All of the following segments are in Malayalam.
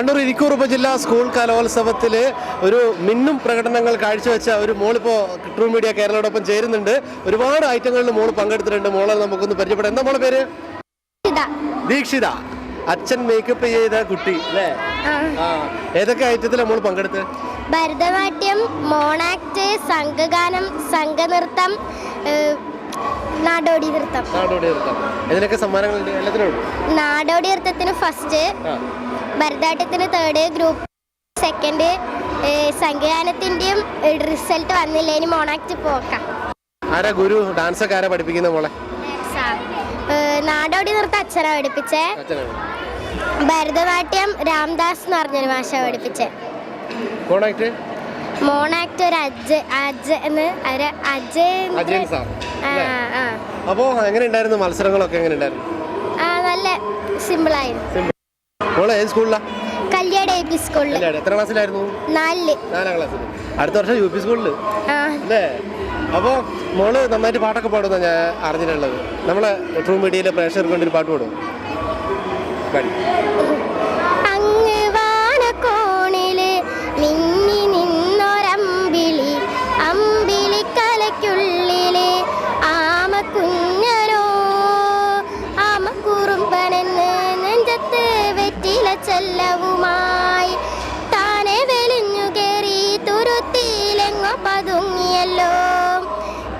കണ്ണൂർ ഇരിക്കൂർ ഉപജില്ലാ സ്കൂൾ കലോത്സവത്തിൽ ഒരു മിന്നും പ്രകടനങ്ങൾ കാഴ്ചവെച്ച ഒരു മോളിപ്പോൾ ട്രൂ മീഡിയ കേരളയോടൊപ്പം ചേരുന്നുണ്ട്. ഒരുപാട് ഐറ്റങ്ങളിൽ മോൾ പങ്കെടുത്തിട്ടുണ്ട്. മോളെ നമുക്കൊന്ന് പരിചയപ്പെടാം. എന്താ മോളെ പേര്? ദീക്ഷിത. അച്ഛൻ മേക്കപ്പ് ചെയ്ത കുട്ടി അല്ലേ? ഏതൊക്കെ ഐറ്റത്തിലാണ് മോൾ പങ്കെടുത്ത് ഭരതനാട്യം മോണാക്ട് സംഘഗാനം സംഘനൃത്തം നാടോടി നൃത്തം നാടോടി നൃത്തം ഇതിനൊക്കെ സമ്മാനങ്ങളുണ്ട്. എല്ലാത്തിനും നാടോടി നൃത്തത്തിന് ഫസ്റ്റ് ഭരതനാട്യത്തിന് തേർഡ് ഗ്രൂപ്പ് സെക്കൻഡ് സംഘഗാനത്തിന്റെയും റിസൾട്ട് വന്നില്ല? ഇനി മോണാക്ട് പോക്കാം. ആരാ ഗുരു? ഡാൻസ് ഒക്കെ ആരാ പഠിപ്പിക്കുന്ന മോളെ? നാടോടി നൃത്തം അച്ഛനാ പഠിപ്പിച്ചേ. ഭരതനാട്യം രാംദാസ് എന്ന് പറഞ്ഞൊരു മാഷ പഠിപ്പിച്ചേ. മോണാക്ട് മോണാക്ട് ഒരു അജ് അജ് എന്ന് ഒരു അജയ് അപ്പോ എങ്ങനെ ഉണ്ടായിരുന്നു? മത്സരങ്ങളൊക്കെ എങ്ങനെ ഉണ്ടായിരുന്നു? ആ നല്ല സിമ്പിളായിരുന്നു മോളെ ഏത് സ്കൂളിലാ? കല്യാട് എ പി സ്കൂളിൽ എത്ര ക്ലാസ്സിലായിരുന്നു? നാലിൽ. നാലാം ക്ലാസ്സിൽ അടുത്ത വർഷം യു പി സ്കൂളിൽ ആ. അല്ലേ? അപ്പോൾ മോൾ നന്നായിട്ട് പാട്ടൊക്കെ പാടുന്ന ഞാൻ അറിഞ്ഞിട്ടുള്ളത്. നമ്മളെ ട്രൂ മീഡിയയിലെ പ്രേക്ഷകർക്ക് വേണ്ടി ഒരു പാട്ട് പാടും പാടി. പതുങ്ങിയല്ലോ.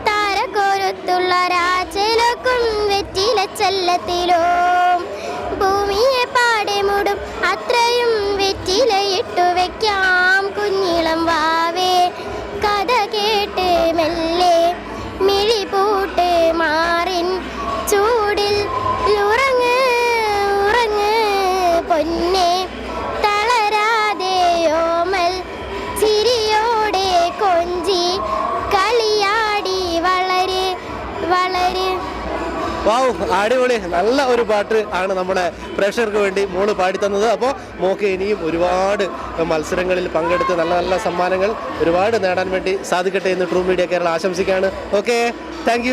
താരക്കൊരുത്തുള്ള രാജലക്കും വെറ്റില ചെല്ലത്തിലോ. ഭൂമിയെ പാടെ മുടും അത്രയും വെറ്റിലയിട്ടു വെക്കാം. കുഞ്ഞിളം വാവേ കഥ കേട്ട് മെല്ലെ മിഴി പൂട്ട് മാറിൻ. ചൂടിൽ വാവ് അടിപൊളി. നല്ല ഒരു പാട്ട് ആണ് നമ്മുടെ പ്രേക്ഷകർക്ക് വേണ്ടി മോൾ പാടിത്തന്നത്. അപ്പോൾ മോക്ക് ഇനിയും ഒരുപാട് മത്സരങ്ങളിൽ പങ്കെടുത്ത് നല്ല നല്ല സമ്മാനങ്ങൾ ഒരുപാട് നേടാൻ വേണ്ടി സാധിക്കട്ടെ എന്ന് ട്രൂ മീഡിയ കേരള ആശംസിക്കുകയാണ്. Okay thank